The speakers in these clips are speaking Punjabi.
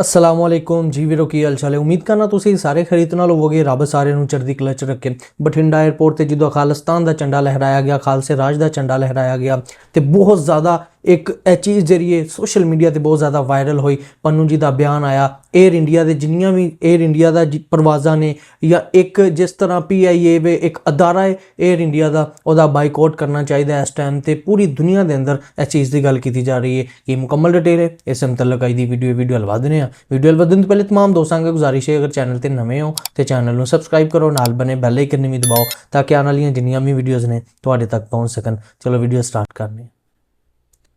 ਅਸਲਾਮ ਅਲੈਕੁਮ ਜੀ ਵੀਰੋ, ਕੀ ਹਾਲ ਚਾਲ ਹੈ? ਉਮੀਦ ਕਰਨਾ ਤੁਸੀਂ ਸਾਰੇ ਖਰੀਦ ਨਾਲ ਹੋਵੋਗੇ, ਰੱਬ ਸਾਰਿਆਂ ਨੂੰ ਚੜ੍ਹਦੀ ਕਲਾ ਚ ਰੱਖੇ। ਬਠਿੰਡਾ 에ਅਰਪੋਰਟ ਤੇ ਜਦੋਂ ਖਾਲਿਸਤਾਨ ਦਾ ਝੰਡਾ ਲਹਿਰਾਇਆ ਗਿਆ, ਖਾਲਸੇ ਰਾਜ ਦਾ ਝੰਡਾ ਲਹਿਰਾਇਆ ਗਿਆ, ਤੇ ਬਹੁਤ ਜ਼ਿਆਦਾ ਇੱਕ ਇਹ ਚੀਜ਼ ਜਰੀਏ ਸੋਸ਼ਲ ਮੀਡੀਆ ਤੇ ਬਹੁਤ ਜ਼ਿਆਦਾ ਵਾਇਰਲ ਹੋਈ। ਪੰਨੂ ਜੀ ਦਾ ਬਿਆਨ ਆਇਆ 에ਅਰ ਇੰਡੀਆ ਦੇ ਜਿੰਨੀਆਂ ਵੀ 에ਅਰ ਇੰਡੀਆ ਦਾ ਪਰਵਾਜ਼ਾਂ ਨੇ, ਜਾਂ ਇੱਕ ਜਿਸ ਤਰ੍ਹਾਂ ਪੀਆਈਏ ਵੇ, ਇੱਕ ਅਦਾਰਾ ਹੈ 에ਅਰ ਇੰਡੀਆ ਦਾ, ਉਹਦਾ ਬਾਈਕਾਟ ਕਰਨਾ ਚਾਹੀਦਾ ਇਸ ਟਾਈਮ ਤੇ। ਪੂਰੀ ਦੁਨੀਆ ਦੇ ਅੰਦਰ ਇਹ ਚੀਜ਼ ਦੀ ਗੱਲ ਕੀਤੀ ਜਾ ਰਹੀ ਹੈ। ਕਿ ਮੁਕੰਮਲ ਡਿਟੇਲ ਹੈ? ਇਸ ਸੰਤਲਕ ਆਈ ਦੀ ਵੀਡੀਓ ਵੀਡੀਓ ਲਵਾ ਦਨੇ ਆ ਵੀਡੀਓ ਹਲਵਾ ਦੇਣ ਤੋਂ ਪਹਿਲੇ तमाम ਦੋਸਤਾਂ ਨੂੰ ਗੁਜ਼ਾਰਿਸ਼ ਹੈ ਅਗਰ ਚੈਨਲ ਤੇ ਨਵੇਂ ਹੋ ਤੇ ਚੈਨਲ ਨੂੰ ਸਬਸਕ੍ਰਾਈਬ ਕਰੋ ਨਾਲ ਬਨੇ ਬੈਲ ਆਈਕਨ ਵੀ ਦਬਾਓ ਤਾਂ ਕਿ ਆਉਣ ਵਾਲੀਆਂ ਜਿੰਨੀਆਂ ਵੀ ਵੀਡੀਓਜ਼ ਨੇ ਤੁਹਾਡੇ ਤੱਕ ਪਹੁੰਚ ਸਕਣ ਚਲੋ ਵੀਡੀਓ ਸਟਾਰਟ ਕਰਨੇ ਆ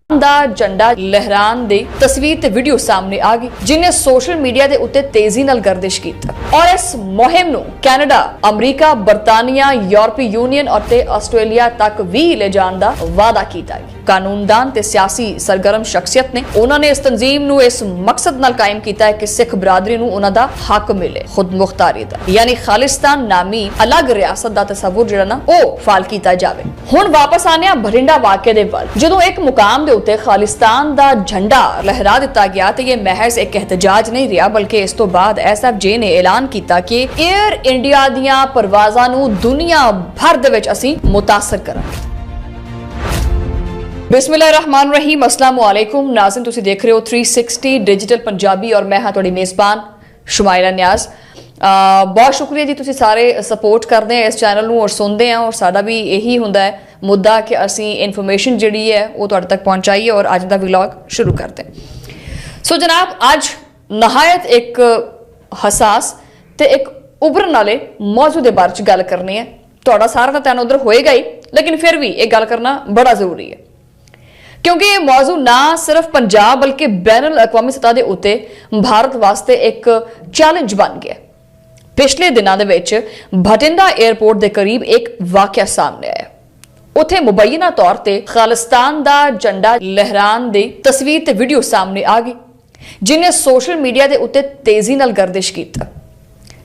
ਦਾ ਝੰਡਾ ਲਹਿਰਾਨ ਦੀ ਤਸਵੀਰ ਤੇ ਵੀਡੀਓ ਸਾਹਮਣੇ ਆ ਗਈ, ਜਿਨੇ ਸੋਸ਼ਲ ਮੀਡੀਆ ਦੇ ਉੱਤੇ ਤੇਜ਼ੀ ਨਾਲ ਗਰਦਿਸ਼ ਕੀਤਾ। ਔਰ ਇਸ ਮੁਹਿੰਮ ਨੂੰ ਕੈਨੇਡਾ, ਅਮਰੀਕਾ, ਬਰਤਾਨੀਆ, ਯੂਰਪੀ ਯੂਨੀਅਨ ਅਤੇ ਆਸਟ੍ਰੇਲੀਆ ਤੱਕ ਵੀ ਲੈ ਜਾਣ ਦਾ ਵਾਅਦਾ ਕੀਤਾ ਗਿਆ ਕਾਨੂੰਨਦਾਨ ਤੇ ਸਿਆਸੀ ਸਰਗਰਮ ਸ਼ਖਸੀਅਤ ਨੇ ਉਹਨਾਂ ਨੇ ਇਸ ਤਨਜ਼ੀਮ ਨੂੰ ਇਸ ਮਕਸਦ ਨਾਲ ਕਾਇਮ ਕੀਤਾ ਹੈ ਕਿ ਸਿੱਖ ਬਰਾਦਰੀ ਨੂੰ ਉਹਨਾਂ ਦਾ ਹੱਕ ਮਿਲੇ, ਖੁਦ ਮੁਖਤਾਰੀ ਦਾ। ਯਾਨੀ ਖਾਲਿਸਤਾਨ ਨਾਮੀ ਅਲੱਗ ਰਿਆਸਤ ਦਾ ਤਸਵੁਰ ਜਿਹੜਾ ਨਾ ਉਹ ਫਾਲ ਕੀਤਾ ਜਾਵੇ। ਹੁਣ ਵਾਪਸ ਆਨੇ ਆ ਬਰਿੰਡਾ ਵਾਕਿਆ ਦੇ ਵੱਲ, ਜਦੋਂ ਇੱਕ ਮੁਕਾਮ ਦੇ ਉੱਤੇ ਖਾਲਿਸਤਾਨ ਦਾ ਝੰਡਾ ਲਹਿਰਾ ਦਿੱਤਾ ਗਿਆ ਤੇ ਇਹ ਮਹਿਜ਼ ਇੱਕ ਇhtਜਾਜ ਨਹੀਂ ਰਿਹਾ, ਬਲਕਿ ਇਸ ਤੋਂ ਬਾਅਦ ਐਸਐਫਜੇ ਨੇ ਐਲਾਨ ਕੀਤਾ ਕਿ 에ਅਰ ਇੰਡੀਆ ਦੀਆਂ ਪਰਵਾਜ਼ਾਂ ਨੂੰ ਦੁਨੀਆ ਭਰ ਦੇ ਵਿੱਚ ਅਸੀਂ ਮੁਤਾਸਰ ਕਰਾਂਗੇ। ਬਿਸਮਿਲ੍ਲਾਹਿਰਰਹਿਮਾਨ ਰਹੀਮ, ਅਸਲਾਮ ਵਾਲੇਕੁਮ ਤੁਸੀਂ ਦੇਖ ਰਹੇ ਹੋ 360 ਡਿਜੀਟਲ ਪੰਜਾਬੀ ਔਰ ਮੈਂ ਹਾਂ ਤੁਹਾਡੀ ਮੇਜ਼ਬਾਨ ਸ਼ੁਮਾਇਲਾ ਨਿਆਜ਼। ਬਹੁਤ ਸ਼ੁਕਰੀਆ ਜੀ ਤੁਸੀਂ ਸਾਰੇ ਸਪੋਰਟ ਕਰਦੇ ਆ ਇਸ ਚੈਨਲ ਨੂੰ ਔਰ ਸੁਣਦੇ ਆ ਔਰ ਸਾਡਾ ਵੀ ਇਹੀ ਹੁੰਦਾ ਹੈ ਮੁੱਦਾ ਕਿ ਅਸੀਂ ਇਨਫੋਰਮੇਸ਼ਨ ਜਿਹੜੀ ਹੈ ਉਹ ਤੁਹਾਡੇ ਤੱਕ ਪਹੁੰਚਾਈਏ ਔਰ ਅੱਜ ਦਾ ਵਲੌਗ ਸ਼ੁਰੂ ਕਰਦੇ ਸੋ ਜਨਾਬ, ਅੱਜ ਨਹਾਇਤ ਇੱਕ ਹਸਾਸ ਤੇ ਇੱਕ ਉਭਰਨ ਵਾਲੇ ਮੌਜ਼ੂ ਦੇ ਬਾਰੇ ਚ ਗੱਲ ਕਰਨੀ ਹੈ। ਤੁਹਾਡਾ ਸਾਰਾ ਤਾਂ ਧਿਆਨ ਉਧਰ ਹੋਏਗਾ ਹੀ, ਲੇਕਿਨ ਫਿਰ ਵੀ ਇਹ ਗੱਲ ਕਰਨਾ ਬੜਾ ਜ਼ਰੂਰੀ ਹੈ। ਕਿਉਂਕਿ ਇਹ ਮੌਜੂ ਨਾ ਸਿਰਫ ਪੰਜਾਬ ਬਲਕਿ ਬੈਨਲ ਅਕਵਾਮੀ ਸਤਹ ਦੇ ਉੱਤੇ ਭਾਰਤ ਵਾਸਤੇ ਇੱਕ ਚੈਲੰਜ ਬਣ ਗਿਆ ਪਿਛਲੇ ਦਿਨਾਂ ਦੇ ਵਿੱਚ ਭਟਿੰਡਾ 에ਅਰਪੋਰਟ ਦੇ ਕਰੀਬ ਇੱਕ ਵਾਕਿਆ ਸਾਹਮਣੇ ਆਇਆ। ਉਥੇ ਮੁਬੈਨਾ ਤੌਰ ਤੇ ਖਾਲਿਸਤਾਨ ਦਾ ਝੰਡਾ ਲਹਿਰਾਨ ਦੀ ਤਸਵੀਰ ਤੇ ਵੀਡੀਓ ਸਾਹਮਣੇ ਆ ਗਈ, ਜਿਨੇ ਸੋਸ਼ਲ ਮੀਡੀਆ ਦੇ ਉੱਤੇ ਤੇਜ਼ੀ ਨਾਲ ਗਰਦਿਸ਼ ਕੀਤਾ।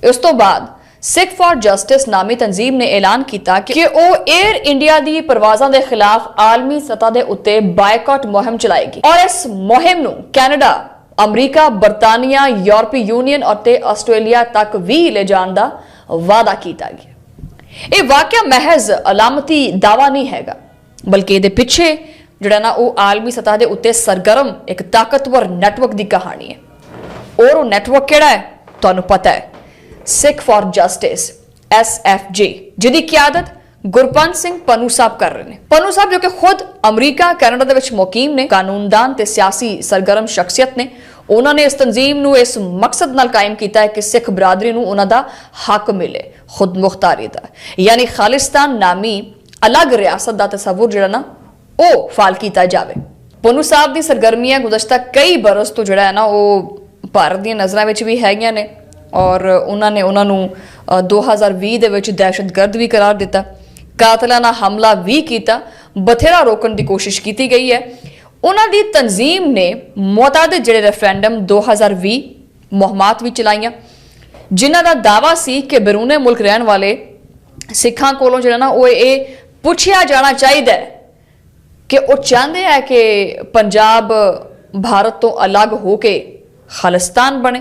ਇਸ ਤੋਂ ਬਾਅਦ ਸਿੱਖ ਫਾਰ ਜਸਟਿਸ ਨਾਮੀ ਤਨਜ਼ੀਮ ਨੇ ਐਲਾਨ ਕੀਤਾ ਕਿ ਉਹ 에ਅਰ ਇੰਡੀਆ ਦੀ ਪਰਵਾਜ਼ਾਂ ਦੇ ਖਿਲਾਫ ਆਲਮੀ ਸਤਹ ਦੇ ਉੱਤੇ ਬਾਈਕਾਟ ਮੁਹਿੰਮ ਚਲਾਏਗੀ ਔਰ ਇਸ ਮੁਹਿੰਮ ਨੂੰ ਕੈਨੇਡਾ ਅਮਰੀਕਾ, ਬਰਤਾਨੀਆ, ਯੂਰਪੀ ਯੂਨੀਅਨ ਅਤੇ ਆਸਟ੍ਰੇਲੀਆ ਤੱਕ ਵੀ ਲੈ ਜਾਣ ਦਾ ਵਾਅਦਾ ਕੀਤਾ ਗਿਆ। ਇਹ ਵਾਕਿਆ ਮਹਿਜ਼ ਅਲਾਮਤੀ ਦਾਵਾ ਨਹੀਂ ਹੈਗਾ, ਬਲਕਿ ਇਹਦੇ ਪਿੱਛੇ ਜਿਹੜਾ ਨਾ ਉਹ ਆਲਮੀ ਸਤਹ ਦੇ ਉੱਤੇ ਸਰਗਰਮ ਇੱਕ ਤਾਕਤਵਰ ਨੈਟਵਰਕ ਦੀ ਕਹਾਣੀ ਹੈ। ਔਰ ਉਹ ਨੈਟਵਰਕ ਕਿਹੜਾ ਹੈ? ਤੁਹਾਨੂੰ ਪਤਾ ਹੈ, ਸਿੱਖ ਫਾਰ ਜਸਟਿਸ SFJ ਜਿਹਦੀ ਕਿਆਦਤ ਗੁਰਪੰਤ ਸਿੰਘ ਪਨੂ ਸਾਹਿਬ ਕਰ ਰਹੇ ਨੇ। ਪਨੂ ਸਾਹਿਬ ਜੋ ਕਿ ਖੁਦ ਅਮਰੀਕਾ ਕੈਨੇਡਾ ਦੇ ਵਿੱਚ ਮੁਕੀਮ ਨੇ ਕਾਨੂੰਨਦਾਨ ਤੇ ਸਿਆਸੀ ਸਰਗਰਮ ਸ਼ਖਸੀਅਤ ਨੇ ਉਹਨਾਂ ਨੇ ਇਸ ਤਨਜ਼ੀਮ ਨੂੰ ਇਸ ਮਕਸਦ ਨਾਲ ਕਾਇਮ ਕੀਤਾ ਹੈ ਕਿ ਸਿੱਖ ਬਰਾਦਰੀ ਨੂੰ ਉਹਨਾਂ ਦਾ ਹੱਕ ਮਿਲੇ ਖੁਦ ਮੁਖਤਾਰੀ ਦਾ ਯਾਨੀ ਖਾਲਿਸਤਾਨ ਨਾਮੀ ਅਲੱਗ ਰਿਆਸਤ ਦਾ ਤਸਵੁਰ ਜਿਹੜਾ ਨਾ ਉਹ ਫਾਲ ਕੀਤਾ ਜਾਵੇ। ਪਨੂ ਸਾਹਿਬ ਦੀ ਸਰਗਰਮੀਆਂ ਗੁਜ਼ਸ਼ਤਾ ਕਈ ਬਰਸ ਤੋਂ ਜਿਹੜਾ ਹੈ ਨਾ ਉਹ ਭਾਰਤ ਦੀਆਂ ਨਜ਼ਰਾਂ ਵਿੱਚ ਵੀ ਹੈਗੀਆਂ ਨੇ ਔਰ ਉਹਨਾਂ ਨੇ ਉਹਨਾਂ ਨੂੰ ਅ, 2020 ਦੇ ਵਿੱਚ ਦਹਿਸ਼ਤਗਰਦ ਵੀ ਕਰਾਰ ਦਿੱਤਾ। ਕਾਤਲਾਨਾ ਹਮਲਾ ਵੀ ਕੀਤਾ, ਬਥੇਰਾ ਰੋਕਣ ਦੀ ਕੋਸ਼ਿਸ਼ ਕੀਤੀ ਗਈ ਹੈ। ਉਹਨਾਂ ਦੀ ਤਨਜ਼ੀਮ ਨੇ ਮੁਤਆਦ ਜਿਹੜੇ ਰੈਫਰੈਂਡਮ 2020 ਮੁਹਮਾਤ ਵੀ ਚਲਾਈਆਂ ਜਿਨ੍ਹਾਂ ਦਾ ਦਾਵਾ ਸੀ ਕਿ ਬਰੂਨੇ ਮੁਲਕ ਰਹਿਣ ਵਾਲੇ ਸਿੱਖਾਂ ਕੋਲੋਂ ਜਿਹੜਾ ਨਾ ਉਹ ਇਹ ਪੁੱਛਿਆ ਜਾਣਾ ਚਾਹੀਦਾ ਹੈ ਕਿ ਉਹ ਚਾਹੁੰਦੇ ਆ ਕਿ ਪੰਜਾਬ ਭਾਰਤ ਤੋਂ ਅਲੱਗ ਹੋ ਕੇ ਖਾਲਿਸਤਾਨ ਬਣੇ।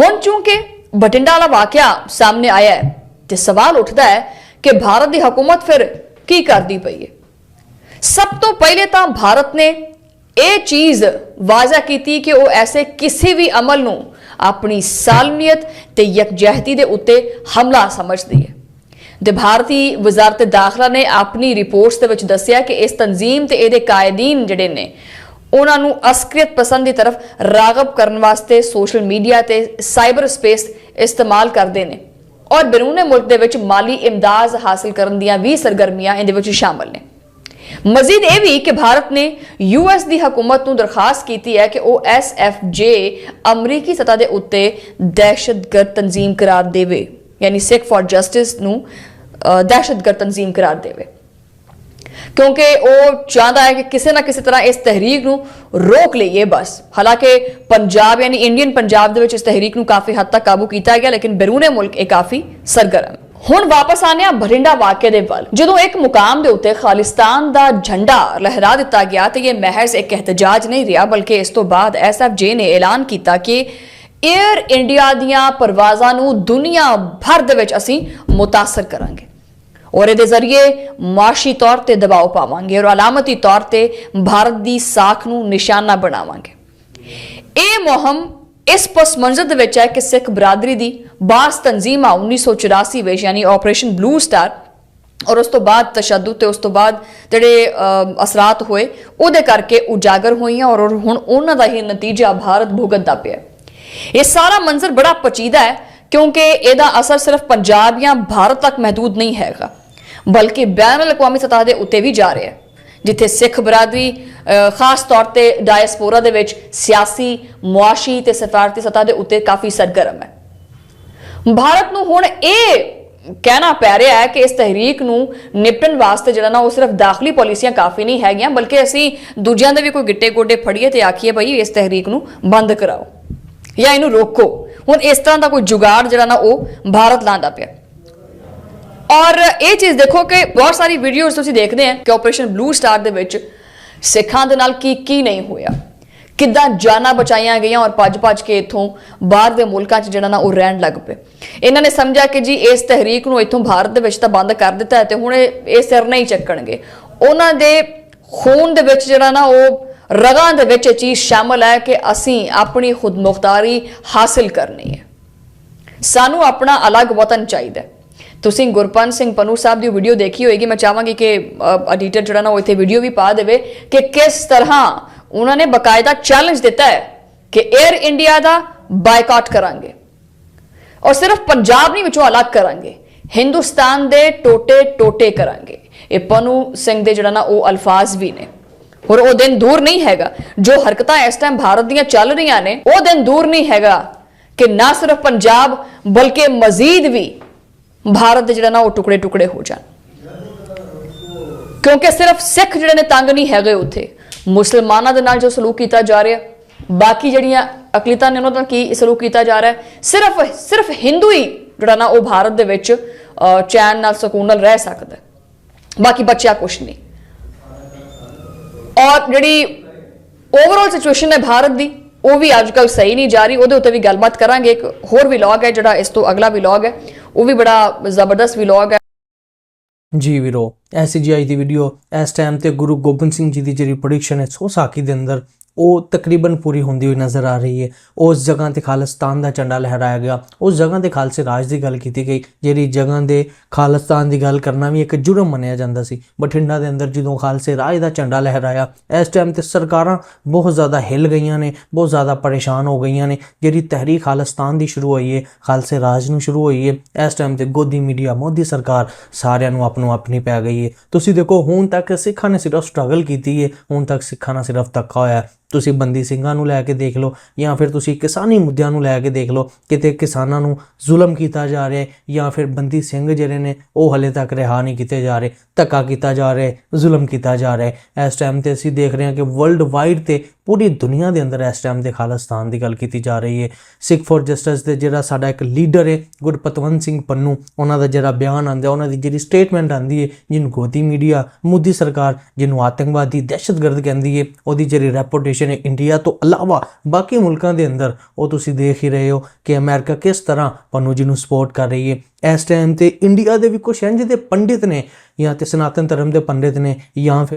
ਹੁਣ ਚੂੰਕਿ ਬਟਿੰਡਾ ਵਾਲਾ ਵਾਕਿਆ ਸਾਹਮਣੇ ਆਇਆ ਹੈ ਤੇ ਸਵਾਲ ਉੱਠਦਾ ਹੈ ਕਿ ਭਾਰਤ ਦੀ ਹਕੂਮਤ ਫਿਰ ਕੀ ਕਰਦੀ ਪਈ ਹੈ? ਸਭ ਤੋਂ ਪਹਿਲੇ ਤਾਂ ਭਾਰਤ ਨੇ ਇਹ ਚੀਜ਼ ਵਾਜ਼ਾ ਕੀਤੀ ਕਿ ਉਹ ਐਸੇ ਕਿਸੇ ਵੀ ਅਮਲ ਨੂੰ ਆਪਣੀ ਸਾਲਮੀਅਤ ਤੇ ਯਕਜਹਿਤੀ ਦੇ ਉੱਤੇ ਹਮਲਾ ਸਮਝਦੀ ਹੈ। ਤੇ ਭਾਰਤੀ ਵਜ਼ਾਰਤ ਦਾਖਲਾ ਨੇ ਆਪਣੀ ਰਿਪੋਰਟਸ ਦੇ ਵਿੱਚ ਦੱਸਿਆ ਕਿ ਇਸ ਤਨਜ਼ੀਮ ਤੇ ਇਹਦੇ ਕਾਇਦੀਨ ਜਿਹੜੇ ਨੇ, ਉਹਨਾਂ ਨੂੰ ਅਸਕਰੀਅਤ ਪਸੰਦ ਦੀ ਤਰਫ ਰਾਗਬ ਕਰਨ ਵਾਸਤੇ ਸੋਸ਼ਲ ਮੀਡੀਆ ਤੇ ਸਾਈਬਰ ਸਪੇਸ ਇਸਤੇਮਾਲ ਕਰਦੇ ਨੇ। ਔਰ ਬੈਰੂਨੇ ਮੁਲਕ ਦੇ ਵਿੱਚ ਮਾਲੀ ਇਮਦਾਦ ਹਾਸਲ ਕਰਨ ਦੀਆਂ ਵੀ ਸਰਗਰਮੀਆਂ ਇਹਦੇ ਵਿੱਚ ਸ਼ਾਮਲ ਨੇ। ਮਜ਼ੀਦ ਇਹ ਵੀ ਕਿ ਭਾਰਤ ਨੇ ਯੂਐਸ ਦੀ ਹਕੂਮਤ ਨੂੰ ਦਰਖਾਸਤ ਕੀਤੀ ਹੈ ਕਿ ਉਹ ਐਸਐਫਜੇ ਅਮਰੀਕੀ ਸਤਹ ਦੇ ਉੱਤੇ ਦਹਿਸ਼ਤਗਰਦ ਤਨਜ਼ੀਮ ਕਰਾਰ ਦੇਵੇ, ਯਾਨੀ ਸਿੱਖ ਫਾਰ ਜਸਟਿਸ ਨੂੰ ਦਹਿਸ਼ਤਗਰਦ ਤਨਜ਼ੀਮ ਕਰਾਰ ਦੇਵੇ। ਕਿਉਂਕਿ ਉਹ ਚਾਹੁੰਦਾ ਹੈ ਕਿ ਕਿਸੇ ਨਾ ਕਿਸੇ ਤਰ੍ਹਾਂ ਇਸ ਤਹਿਰੀਕ ਨੂੰ ਰੋਕ ਲਈਏ ਬਸ। ਹਾਲਾਂਕਿ ਪੰਜਾਬ ਯਾਨੀ ਇੰਡੀਅਨ ਪੰਜਾਬ ਦੇ ਵਿੱਚ ਇਸ ਤਹਿਰੀਕ ਨੂੰ ਕਾਫੀ ਹੱਦ ਤੱਕ ਕਾਬੂ ਕੀਤਾ ਗਿਆ, ਲੇਕਿਨ ਬੈਰੂਨੇ ਮੁਲਕ ਇਹ ਕਾਫੀ ਸਰਗਰਮ ਹੁਣ ਵਾਪਸ ਆਨੇ ਆ ਬਰਿੰਡਾ ਵਾਕਿਆ ਦੇ ਵੱਲ। ਜਦੋਂ ਇੱਕ ਮੁਕਾਮ ਦੇ ਉੱਤੇ ਖਾਲਿਸਤਾਨ ਦਾ ਝੰਡਾ ਲਹਿਰਾ ਦਿੱਤਾ ਗਿਆ ਤੇ ਇਹ ਮਹਿਜ਼ ਇੱਕ ਇhtਜਾਜ ਨਹੀਂ ਰਿਹਾ, ਬਲਕਿ ਇਸ ਤੋਂ ਬਾਅਦ ਐਸਐਫਜੇ ਨੇ ਐਲਾਨ ਕੀਤਾ ਕਿ 에ਅਰ ਇੰਡੀਆ ਦੀਆਂ ਪਰਵਾਜ਼ਾਂ ਨੂੰ ਦੁਨੀਆ ਭਰ ਦੇ ਵਿੱਚ ਅਸੀਂ ਮੁਤਾਸਰ ਕਰਾਂਗੇ। ਔਰ ਇਹਦੇ ਜ਼ਰੀਏ ਮਾਸ਼ੀ ਤੌਰ ਤੇ ਦਬਾਅ ਪਾਵਾਂਗੇ ਔਰ ਅਲਾਮਤੀ ਤੌਰ ਤੇ ਭਾਰਤ ਦੀ ਸਾਖ ਨੂੰ ਨਿਸ਼ਾਨਾ ਬਣਾਵਾਂਗੇ। ਇਹ ਮੁਹਿੰਮ ਇਸ ਪਸ ਮੰਜ਼ਰ ਦੇ ਵਿੱਚ ਹੈ ਕਿ ਸਿੱਖ ਬਰਾਦਰੀ ਦੀ ਬਾਸ ਤਨਜ਼ੀਮਾਂ 1984 ਵਿੱਚ, ਯਾਨੀ ਆਪਰੇਸ਼ਨ ਬਲੂ ਸਟਾਰ ਔਰ ਉਸ ਤੋਂ ਬਾਅਦ ਤਸ਼ੱਦਦ ਤੇ ਉਸ ਤੋਂ ਬਾਅਦ ਜਿਹੜੇ ਅਸਰਾਤ ਹੋਏ, ਉਹਦੇ ਕਰਕੇ ਉਜਾਗਰ ਹੋਈਆਂ ਔਰ ਹੁਣ ਉਹਨਾਂ ਦਾ ਹੀ ਨਤੀਜਾ ਭਾਰਤ ਭੁਗਤਦਾ ਪਿਆ। ਇਹ ਸਾਰਾ ਮੰਜ਼ਰ ਬੜਾ ਪਚੀਦਾ ਹੈ ਕਿਉਂਕਿ ਇਹਦਾ ਅਸਰ ਸਿਰਫ ਪੰਜਾਬ ਜਾਂ ਭਾਰਤ ਤੱਕ ਮਹਦੂਦ ਨਹੀਂ ਹੈਗਾ। ਬਲਕਿ ਬੈਨ ਅਲ-ਅਕਵਾਮੀ ਸਤਹ ਦੇ ਉੱਤੇ ਵੀ ਜਾ ਰਿਹਾ ਹੈ, ਜਿੱਥੇ ਸਿੱਖ ਬਰਾਦਰੀ ਖਾਸ ਤੌਰ ਤੇ ਡਾਇਸਪੋਰਾ ਦੇ ਵਿੱਚ ਸਿਆਸੀ, ਮੁਆਸ਼ੀ ਤੇ ਸਫਾਰਤੀ ਸਤਹ ਦੇ ਉੱਤੇ ਕਾਫੀ ਸਰਗਰਮ ਹੈ। ਭਾਰਤ ਨੂੰ ਹੁਣ ਇਹ ਕਹਿਣਾ ਪੈ ਰਿਹਾ ਹੈ ਕਿ ਇਸ ਤਹਿਰੀਕ ਨੂੰ ਨਿਪਟਣ ਵਾਸਤੇ ਜਿਹੜਾ ਨਾ ਉਹ ਸਿਰਫ ਦਾਖਲੀ ਪਾਲਿਸੀਆਂ ਕਾਫੀ ਨਹੀਂ ਹੈਗੀਆਂ, ਬਲਕਿ ਅਸੀਂ ਦੂਜਿਆਂ ਦੇ ਵੀ ਕੋਈ ਗਿੱਟੇ ਗੋਡੇ ਫੜੀਏ ਤੇ ਆਖੀਏ ਭਈ ਇਸ ਤਹਿਰੀਕ ਨੂੰ ਬੰਦ ਕਰਾਓ, ਜਾਂ ਇਹਨੂੰ ਰੋਕੋ। ਹੁਣ ਇਸ ਤਰ੍ਹਾਂ ਦਾ ਕੋਈ ਜੁਗਾੜ ਜਿਹੜਾ ਨਾ ਉਹ ਭਾਰਤ ਲਾਂਦਾ ਪਿਆ। ਔਰ ਇਹ ਚੀਜ਼ ਦੇਖੋ ਕਿ ਬਹੁਤ ਸਾਰੀ ਵੀਡੀਓਜ਼ ਤੁਸੀਂ ਦੇਖਦੇ ਆ ਕਿ ਆਪਰੇਸ਼ਨ ਬਲੂ ਸਟਾਰ ਦੇ ਵਿੱਚ ਸਿੱਖਾਂ ਦੇ ਨਾਲ ਕੀ ਕੀ ਨਹੀਂ ਹੋਇਆ। ਕਿੱਦਾਂ ਜਾਨਾਂ ਬਚਾਈਆਂ ਗਈਆਂ ਔਰ ਭੱਜ-ਭੱਜ ਕੇ ਇਥੋਂ ਬਾਹਰ ਦੇ ਮੁਲਕਾਂ 'ਚ ਜਿਹੜਾ ਨਾ ਉਹ ਰਹਿਣ ਲੱਗ ਪਏ। ਇਹਨਾਂ ਨੇ ਸਮਝਿਆ ਕਿ ਜੀ ਇਸ ਤਹਿਰੀਕ ਨੂੰ ਇਥੋਂ ਭਾਰਤ ਦੇ ਵਿੱਚ ਤਾਂ ਬੰਦ ਕਰ ਦਿੱਤਾ ਹੈ ਤੇ ਹੁਣ ਇਹ ਇਹ ਸਿਰ ਨਹੀਂ ਚੱਕਣਗੇ। ਉਹਨਾਂ ਦੇ ਖੂਨ ਦੇ ਵਿੱਚ ਜਿਹੜਾ ਨਾ ਉਹ ਰਗਾਂ ਦੇ ਵਿੱਚ ਇਹ ਚੀਜ਼ ਸ਼ਾਮਲ ਹੈ ਕਿ ਅਸੀਂ ਆਪਣੀ ਖੁਦਮੁਖਤਾਰੀ ਹਾਸਲ ਕਰਨੀ ਹੈ। ਸਾਨੂੰ ਆਪਣਾ ਅਲੱਗ ਵਤਨ ਚਾਹੀਦਾ ਹੈ। ਤੁਸੀਂ ਗੁਰਪੰਤ ਸਿੰਘ ਪਨੂ ਸਾਹਿਬ ਦੀ ਵੀਡੀਓ ਦੇਖੀ ਹੋਏਗੀ, ਮੈਂ ਚਾਹਾਂਗੀ ਕਿ ਐਡੀਟਰ ਜਿਹੜਾ ਨਾ ਉਹ ਇੱਥੇ ਵੀਡੀਓ ਵੀ ਪਾ ਦੇਵੇ ਕਿ ਕਿਸ ਤਰ੍ਹਾਂ ਉਹਨਾਂ ਨੇ ਬਕਾਇਦਾ ਚੈਲੰਜ ਦਿੱਤਾ ਹੈ ਕਿ 에ਅਰ ਇੰਡੀਆ ਦਾ ਬਾਈਕਾਟ ਕਰਾਂਗੇ। ਔਰ ਸਿਰਫ ਪੰਜਾਬ ਨਹੀਂ, ਵਿੱਚੋਂ ਅਲੱਗ ਕਰਾਂਗੇ। ਹਿੰਦੁਸਤਾਨ ਦੇ ਟੋਟੇ ਟੋਟੇ ਕਰਾਂਗੇ। ਇਹ ਪਨੂ ਸਿੰਘ ਦੇ ਜਿਹੜਾ ਨਾ ਉਹ ਅਲਫਾਜ਼ ਵੀ ਨੇ। ਔਰ ਉਹ ਦਿਨ ਦੂਰ ਨਹੀਂ ਹੈਗਾ। ਜੋ ਹਰਕਤਾਂ ਇਸ ਟਾਈਮ ਭਾਰਤ ਦੀਆਂ ਚੱਲ ਰਹੀਆਂ ਨੇ, ਉਹ ਦਿਨ ਦੂਰ ਨਹੀਂ ਹੈਗਾ ਕਿ ਨਾ ਸਿਰਫ ਪੰਜਾਬ, ਬਲਕਿ ਮਜ਼ੀਦ ਵੀ ਭਾਰਤ ਦੇ ਜਿਹੜਾ ਨਾ ਉਹ ਟੁਕੜੇ ਟੁਕੜੇ ਹੋ ਜਾਣ। ਕਿਉਂਕਿ ਸਿਰਫ ਸਿੱਖ ਜਿਹੜੇ ਨੇ ਤੰਗ ਨਹੀਂ ਹੈਗੇ ਉੱਥੇ। ਮੁਸਲਮਾਨਾਂ ਦੇ ਨਾਲ ਜੋ ਸਲੂਕ ਕੀਤਾ ਜਾ ਰਿਹਾ, ਬਾਕੀ ਜਿਹੜੀਆਂ ਅਕਲੀਤਾਂ ਨੇ ਉਹਨਾਂ ਦਾ ਕੀ ਸਲੂਕ ਕੀਤਾ ਜਾ ਰਿਹਾ ਸਿਰਫ ਸਿਰਫ ਹਿੰਦੂ ਹੀ ਜਿਹੜਾ ਨਾ ਉਹ ਭਾਰਤ ਦੇ ਵਿੱਚ ਚੈਨ ਨਾਲ, ਸਕੂਨ ਨਾਲ ਰਹਿ ਸਕਦਾ ਬਾਕੀ ਬਚਿਆ ਕੁਛ ਨਹੀਂ। ਔਰ ਜਿਹੜੀ ਓਵਰਆਲ ਸਿਚੁਏਸ਼ਨ ਹੈ ਭਾਰਤ ਦੀ, ਉਹ ਵੀ ਅੱਜ ਕੱਲ ਸਹੀ ਨਹੀਂ ਜਾ ਰਹੀ। ਉਹਦੇ ਉੱਤੇ ਵੀ ਗੱਲਬਾਤ ਕਰਾਂਗੇ। ਇੱਕ ਹੋਰ ਵਲੌਗ ਹੈ ਜਿਹੜਾ ਇਸ ਤੋਂ ਅਗਲਾ ਵਲੌਗ ਹੈ। ਉਹ ਵੀ ਬੜਾ ਜ਼ਬਰਦਸਤ ਵਲੌਗ ਹੈ। ਜੀ ਵੀਰੋ ਐਸਜੀਆਈ ਦੀ ਵੀਡੀਓ ਇਸ ਟਾਈਮ ਤੇ ਗੁਰੂ ਗੋਬਿੰਦ ਸਿੰਘ ਜੀ ਦੀ ਜਿਹੜੀ ਪ੍ਰੈਡਿਕਸ਼ਨ ਹੈ ਸੋ ਸਾਕੀ ਦੇ ਅੰਦਰ ਉਹ ਤਕਰੀਬਨ ਪੂਰੀ ਹੁੰਦੀ ਹੋਈ ਨਜ਼ਰ ਆ ਰਹੀ ਹੈ। ਉਸ ਜਗ੍ਹਾ ਤੇ ਖਾਲਿਸਤਾਨ ਦਾ ਝੰਡਾ ਲਹਿਰਾਇਆ ਗਿਆ। ਉਸ ਜਗ੍ਹਾ ਤੇ ਖਾਲਸੇ ਰਾਜ ਦੀ ਗੱਲ ਕੀਤੀ ਗਈ, ਜਿਹੜੀ ਜਗ੍ਹਾ ਦੇ ਖਾਲਿਸਤਾਨ ਦੀ ਗੱਲ ਕਰਨਾ ਵੀ ਇੱਕ ਜੁਰਮ ਮੰਨਿਆ ਜਾਂਦਾ ਸੀ। ਬਠਿੰਡਾ ਦੇ ਅੰਦਰ ਜਦੋਂ ਖਾਲਸੇ ਰਾਜ ਦਾ ਝੰਡਾ ਲਹਿਰਾਇਆ, ਇਸ ਟਾਈਮ ਤੇ ਸਰਕਾਰਾਂ ਬਹੁਤ ਜ਼ਿਆਦਾ ਹਿੱਲ ਗਈਆਂ ਨੇ, ਬਹੁਤ ਜ਼ਿਆਦਾ ਪਰੇਸ਼ਾਨ ਹੋ ਗਈਆਂ ਨੇ। ਜਿਹੜੀ ਤਹਿਰੀਕ ਖਾਲਿਸਤਾਨ ਦੀ ਸ਼ੁਰੂ ਹੋਈ ਹੈ, ਖਾਲਸੇ ਰਾਜ ਨੂੰ ਸ਼ੁਰੂ ਹੋਈ ਹੈ, ਇਸ ਟਾਈਮ ਤੇ ਗੋਦੀ ਮੀਡੀਆ, ਮੋਦੀ ਸਰਕਾਰ ਸਾਰਿਆਂ ਨੂੰ ਆਪਣੋ ਆਪਣੀ ਪੈ ਗਈ ਹੈ। ਤੁਸੀਂ ਦੇਖੋ, ਹੁਣ ਤੱਕ ਸਿੱਖਾਂ ਨੇ ਸਿਰਫ ਸਟਰਗਲ ਕੀਤੀ ਹੈ, ਹੁਣ ਤੱਕ ਸਿੱਖਾਂ ਨਾਲ ਸਿਰਫ ਧੱਕਾ ਹੋਇਆ। ਤੁਸੀਂ ਬੰਦੀ ਸਿੰਘਾਂ ਨੂੰ ਲੈ ਕੇ ਦੇਖ ਲਓ ਜਾਂ ਫਿਰ ਤੁਸੀਂ ਕਿਸਾਨੀ ਮੁੱਦਿਆਂ ਨੂੰ ਲੈ ਕੇ ਦੇਖ ਲਓ, ਕਿਤੇ ਕਿਸਾਨਾਂ ਨੂੰ ਜ਼ੁਲਮ ਕੀਤਾ ਜਾ ਰਿਹਾ ਹੈ ਜਾਂ ਫਿਰ ਬੰਦੀ ਸਿੰਘ ਜਿਹੜੇ ਨੇ, ਉਹ ਹਲੇ ਤੱਕ ਰਿਹਾ ਨਹੀਂ ਕੀਤੇ ਜਾ ਰਹੇ, ਧੱਕਾ ਕੀਤਾ ਜਾ ਰਿਹਾ ਜ਼ੁਲਮ ਕੀਤਾ ਜਾ ਰਿਹਾ ਇਸ ਟਾਈਮ ਤੇ ਅਸੀਂ ਦੇਖ ਰਹੇ ਹਾਂ ਕਿ ਵਰਲਡ ਵਾਈਡ ਤੇ ਪੂਰੀ ਦੁਨੀਆ ਦੇ ਅੰਦਰ ਇਸ ਟਾਈਮ ਦੇ ਖਾਲਿਸਤਾਨ ਦੀ ਗੱਲ ਕੀਤੀ ਜਾ ਰਹੀ ਹੈ। ਸਿੱਖ ਫੋਰ ਜਸਟਿਸ ਦੇ ਜਿਹੜਾ ਸਾਡਾ ਇੱਕ ਲੀਡਰ ਹੈ, ਗੁਰਪਤਵੰਤ ਸਿੰਘ ਪੰਨੂ, ਉਹਨਾਂ ਦਾ ਜਿਹੜਾ ਬਿਆਨ ਆਂਦਾ ਉਹਨਾਂ ਦੀ ਜਿਹੜੀ ਸਟੇਟਮੈਂਟ ਆਂਦੀ ਹੈ, ਜਿਹਨੂੰ ਗੋਦੀ ਮੀਡੀਆ ਮੋਦੀ ਸਰਕਾਰ, ਜਿਹਨੂੰ ਆਤੰਕਵਾਦੀ ਦਹਿਸ਼ਤਗਰਦ ਕਹਿੰਦੀ ਹੈ, ਉਹਦੀ ਜਿਹੜੀ ਰੈਪੂਟੇਸ਼ਨ ਹੈ ਇੰਡੀਆ ਤੋਂ ਇਲਾਵਾ ਬਾਕੀ ਮੁਲਕਾਂ ਦੇ ਅੰਦਰ, ਉਹ ਤੁਸੀਂ ਦੇਖ ਹੀ ਰਹੇ ਹੋ ਕਿ ਅਮਰੀਕਾ ਕਿਸ ਤਰ੍ਹਾਂ ਪੰਨੂ ਜੀ ਨੂੰ ਸਪੋਰਟ ਕਰ ਰਹੀ ਹੈ। ਇਸ ਟਾਈਮ ਤੇ ਇੰਡੀਆ ਦੇ ਵੀ ਕੁਝ ਇੰਜ ਦੇ ਪੰਡਿਤ ਨੇ ਜਾਂ ਤੇ ਸਨਾਤਨ ਧਰਮ ਦੇ ਪੰਡਿਤ ਨੇ ਜਾਂ ਫਿਰ